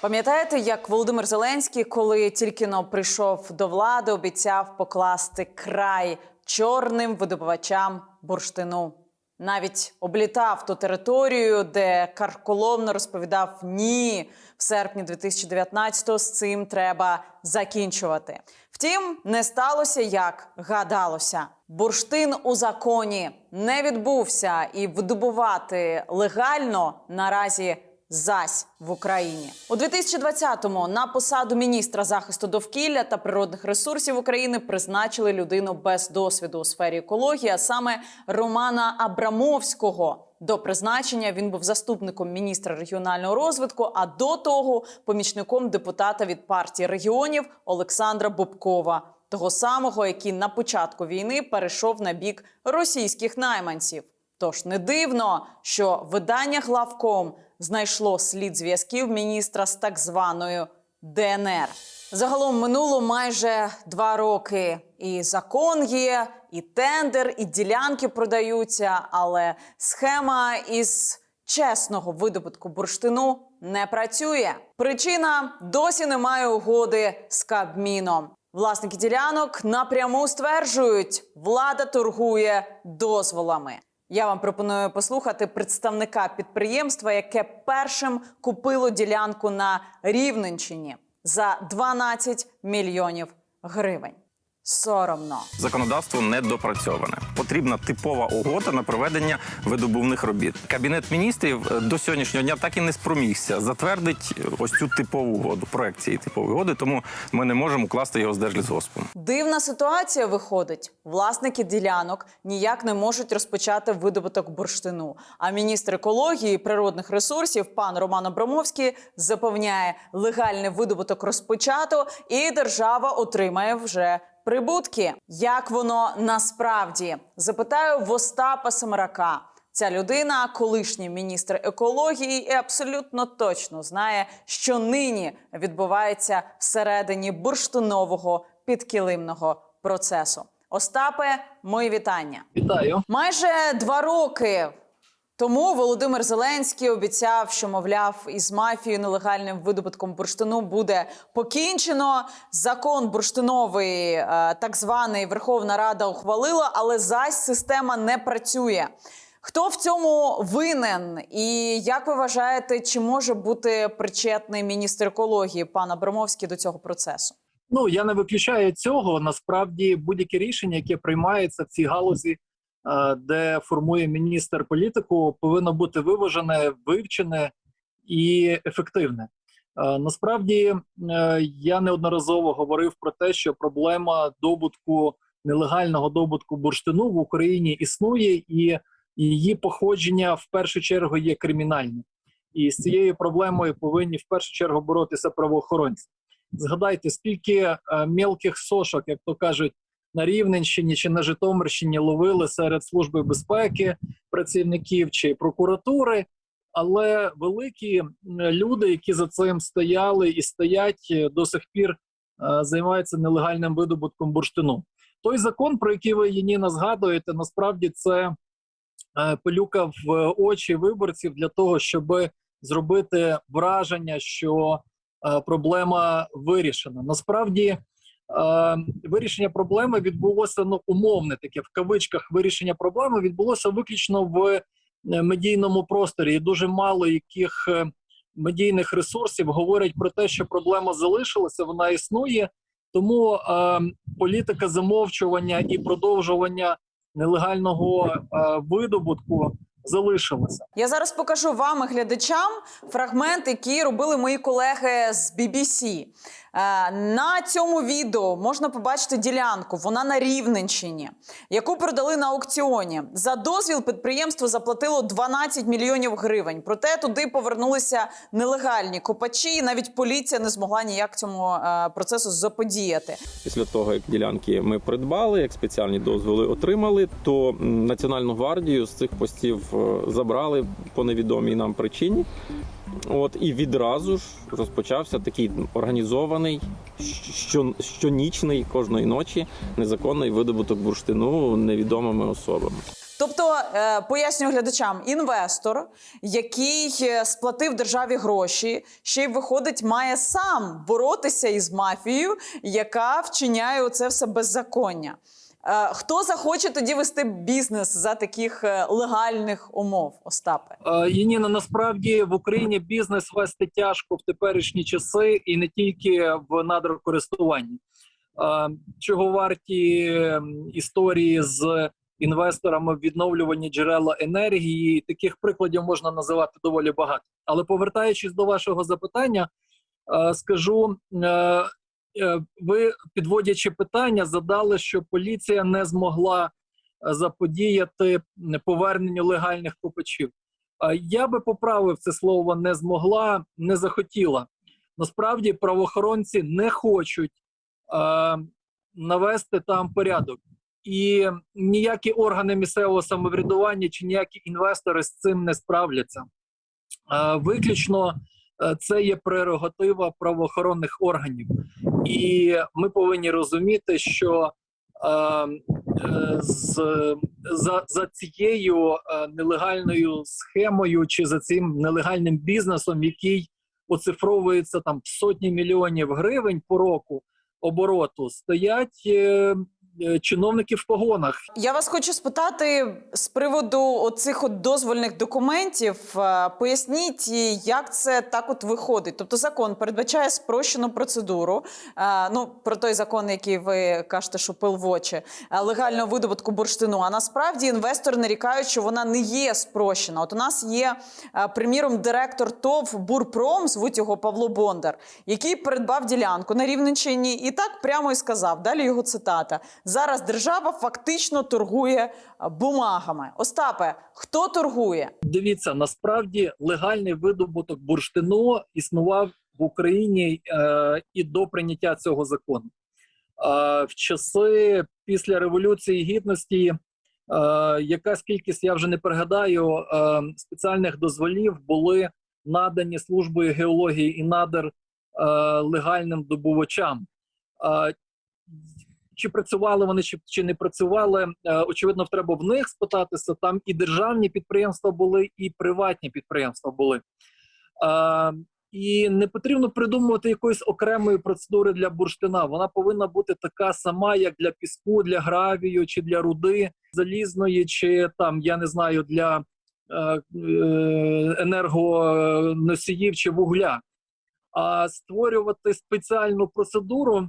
Пам'ятаєте, як Володимир Зеленський, коли тільки но прийшов до влади, обіцяв покласти край чорним видобувачам бурштину? Навіть облітав ту територію, де карколомно розповідав ні. В серпні 2019-го з цим треба закінчувати. Втім, не сталося як гадалося. Бурштин у законі не відбувся, і видобувати легально наразі зась в Україні у 2020-му на посаду міністра захисту довкілля та природних ресурсів України призначили людину без досвіду у сфері екології, а саме Романа Абрамовського. До призначення він був заступником міністра регіонального розвитку, а до того помічником депутата від партії регіонів Олександра Бобкова, того самого, який на початку війни перейшов на бік російських найманців. Тож не дивно, що видання главком знайшло слід зв'язків міністра з так званою ДНР. Загалом минуло майже два роки. І закон є, і тендер, і ділянки продаються, але схема із чесного видобутку бурштину не працює. Причина досі немає угоди з Кабміном. Власники ділянок напряму стверджують, влада торгує дозволами. Я вам пропоную послухати представника підприємства, яке першим купило ділянку на Рівненщині за 12 мільйонів гривень. Соромно. Законодавство не допрацьоване. Потрібна типова угода на проведення видобувних робіт. Кабінет міністрів е, до сьогоднішнього дня так і не спромігся затвердить е, ось цю типову угоду, проект цієї типової угоди, тому ми не можемо укласти його з держлісгоспом. Дивна ситуація виходить. Власники ділянок ніяк не можуть розпочати видобуток бурштину. А міністр екології і природних ресурсів пан Роман Абрамовський запевняє, легальний видобуток розпочато, і держава отримає вже прибутки. Як воно насправді запитаю в Остапа Семерака. Ця людина, колишній міністр екології, і абсолютно точно знає, що нині відбувається всередині бурштинового підкилимного процесу. Остапе, мої вітання. Вітаю. Майже два роки тому Володимир Зеленський обіцяв, що мовляв, із мафією нелегальним видобутком бурштину буде покінчено. Закон бурштиновий, е, так званий Верховна Рада ухвалила, але зась система не працює. Хто в цьому винен? І як ви вважаєте, чи може бути причетний міністр екології пан Абрамовський до цього процесу? Ну я не виключаю цього. Насправді будь-яке рішення, яке приймається в цій галузі, де формує міністр політику, повинно бути виважене, вивчене і ефективне. Е, Насправді е, я неодноразово говорив про те, що проблема добутку нелегального добутку бурштину в Україні існує, і її походження в першу чергу є кримінальним. І з цією проблемою повинні в першу чергу боротися правоохоронці. Згадайте, скільки е, мелких сошок, як то кажуть, на Рівненщині чи на Житомирщині ловили серед служби безпеки працівників чи прокуратури, але великі люди, які за цим стояли і стоять е, до сих пір, е, займаються нелегальним видобутком бурштину. Той закон, про який ви Єніна згадуєте, насправді це е, пилюка в очі виборців для того, щоб зробити враження, що проблема вирішена. Насправді вирішення проблеми відбулося ну умовне таке в кавичках. Вирішення проблеми відбулося виключно в е, медійному просторі. І дуже мало яких е, медійних ресурсів говорять про те, що проблема залишилася, вона існує. Тому е, політика замовчування і продовжування нелегального е, видобутку залишилася. Я зараз покажу вам і глядачам фрагмент, який робили мої колеги з BBC. Е, На цьому відео можна побачити ділянку. Вона на Рівненщині, яку продали на аукціоні. За дозвіл підприємство заплатило 12 мільйонів гривень. Проте туди повернулися нелегальні копачі. і Навіть поліція не змогла ніяк цьому е, процесу заподіяти. Після того, як ділянки ми придбали, як спеціальні дозволи отримали, то Національну гвардію з цих постів е, забрали по невідомій нам причині. От і відразу ж розпочався такий організований що, щонічний кожної ночі незаконний видобуток бурштину невідомими особами. Тобто, е, пояснюю глядачам, інвестор, який е, сплатив державі гроші, ще й виходить, має сам боротися із мафією, яка вчиняє оце все беззаконня. Е, Хто захоче тоді вести бізнес за таких е, легальних умов, Остапе? Е, Яніна, насправді в Україні бізнес вести тяжко в теперішні часи і не тільки в надрокористуванні. Чого варті історії з інвесторами в відновлювані джерела енергії? Таких прикладів можна називати доволі багато. Але повертаючись до вашого запитання, скажу. Е, Ви, підводячи питання, задали, що поліція не змогла е, заподіяти поверненню легальних копачів. Я би поправив це слово не змогла, не захотіла. Насправді правоохоронці не хочуть е, навести там порядок, і ніякі органи місцевого самоврядування чи ніякі інвестори з цим не справляться. Е, виключно е, це є прерогатива правоохоронних органів, і ми повинні розуміти, що е, е, з, за, за цією е, нелегальною схемою чи за цим нелегальним бізнесом, який оцифровується там сотні мільйонів гривень по року обороту, стоять е, чиновники в погонах. Я вас хочу спитати з приводу оцих от дозвольних документів. Е, Поясніть, як це так от виходить. Тобто закон передбачає спрощену процедуру. е, Ну про той закон, який ви кажете, що пил в очі е, легального видобутку бурштину. А насправді інвестори нарікають, що вона не є спрощена. От у нас є, е, приміром, директор ТОВ Бурпром, звуть його Павло Бондар, який придбав ділянку на Рівненщині і так прямо і сказав. Далі його цитата: зараз держава фактично торгує е, бумагами. Остапе, хто торгує? Дивіться, насправді легальний видобуток бурштину існував в Україні е, і до прийняття цього закону. Е, в часи після революції гідності, е, якась кількість, я вже не пригадаю, е, спеціальних дозволів були надані службою геології і надр легальним добувачам. Чи працювали вони, чи, чи не працювали. Е, очевидно, треба в них спитатися. Там і державні підприємства були, і приватні підприємства були. Е, і не потрібно придумувати якоїсь окремої процедури для бурштина. Вона повинна бути така сама, як для піску, для гравію, чи для руди залізної, чи там я не знаю для е, е, енергоносіїв чи вугля. А створювати спеціальну процедуру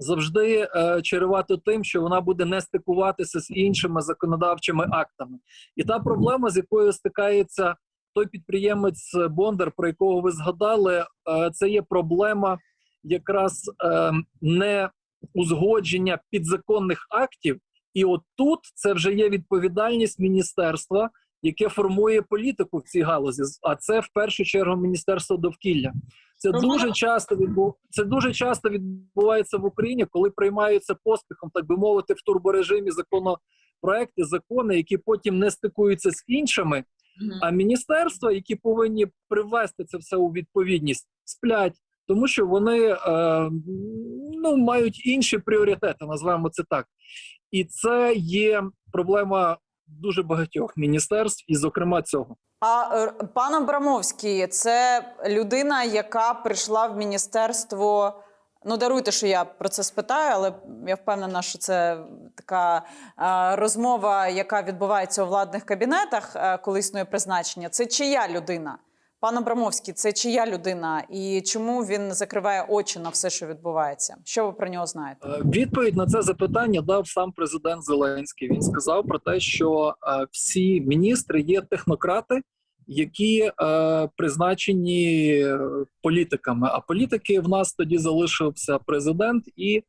завжди е, чарувати тим, що вона буде не стикуватися з іншими законодавчими актами. І та проблема, з якою стикається той підприємець Бондар, про якого ви згадали, е, це є проблема якраз е, не узгодження підзаконних актів. І от тут це вже є відповідальність міністерства, яке формує політику в цій галузі. А це в першу чергу міністерство довкілля. Це дуже часто відбу... це дуже часто відбувається в Україні, коли приймаються поспіхом, так би мовити, в турборежимі законопроекти, закони, які потім не стикуються з іншими. А міністерства, які повинні привести це все у відповідність, сплять, тому що вони е, ну, мають інші пріоритети, назвемо це так. І це є проблема дуже багатьох міністерств, і, зокрема, цього. А е, пан Абрамовський це людина, яка прийшла в міністерство. Ну, даруйте, що я про це спитаю, але я впевнена, що це така е, розмова, яка відбувається у владних кабінетах, е, коли призначення. Це чия людина? Пан Абрамовський, це чия людина? І чому він закриває очі на все, що відбувається? Що ви про нього знаєте? Е, Відповідь на це запитання дав сам президент Зеленський. Він сказав про те, що е, всі міністри є технократи, які е, призначені політиками. А політики в нас тоді залишився президент і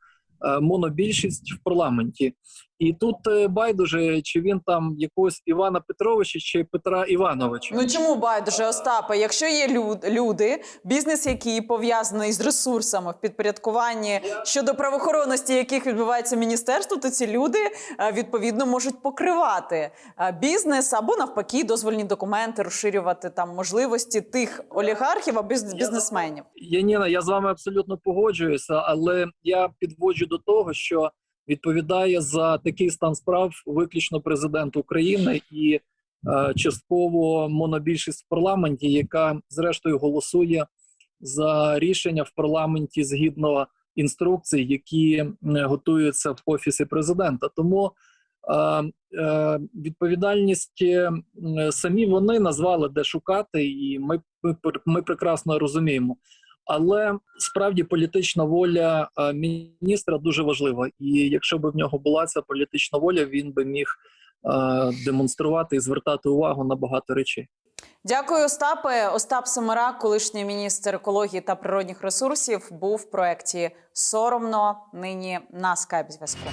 монобільшість в парламенті. І тут е, байдуже, чи він там якогось Івана Петровича чи Петра Івановича. Ну чому байдуже Остапа? Якщо є люд, люди, бізнес, який пов'язаний з ресурсами в підпорядкуванні щодо правоохоронності, яких відбувається міністерство, то ці люди е, відповідно можуть покривати е, бізнес або навпаки дозвольні документи, розширювати там можливості тих олігархів або біз- бізнесменів. Яніна, я з вами абсолютно погоджуюся, але я підводжу до того, що відповідає за такий стан справ виключно президент України і е, частково монобільшість в парламенті, яка зрештою голосує за рішення в парламенті згідно інструкцій, які готуються в офісі президента. Тому е, е, відповідальність е, самі вони назвали де шукати, і ми, ми, ми прекрасно розуміємо. Але справді політична воля е, міністра дуже важлива. І якщо б в нього була ця політична воля, він би міг е, демонструвати і звертати увагу на багато речей. Дякую, Остапе. Остап Семерак, колишній міністр екології та природних ресурсів, був в проєкті Соромно нині на скайп зв'язку.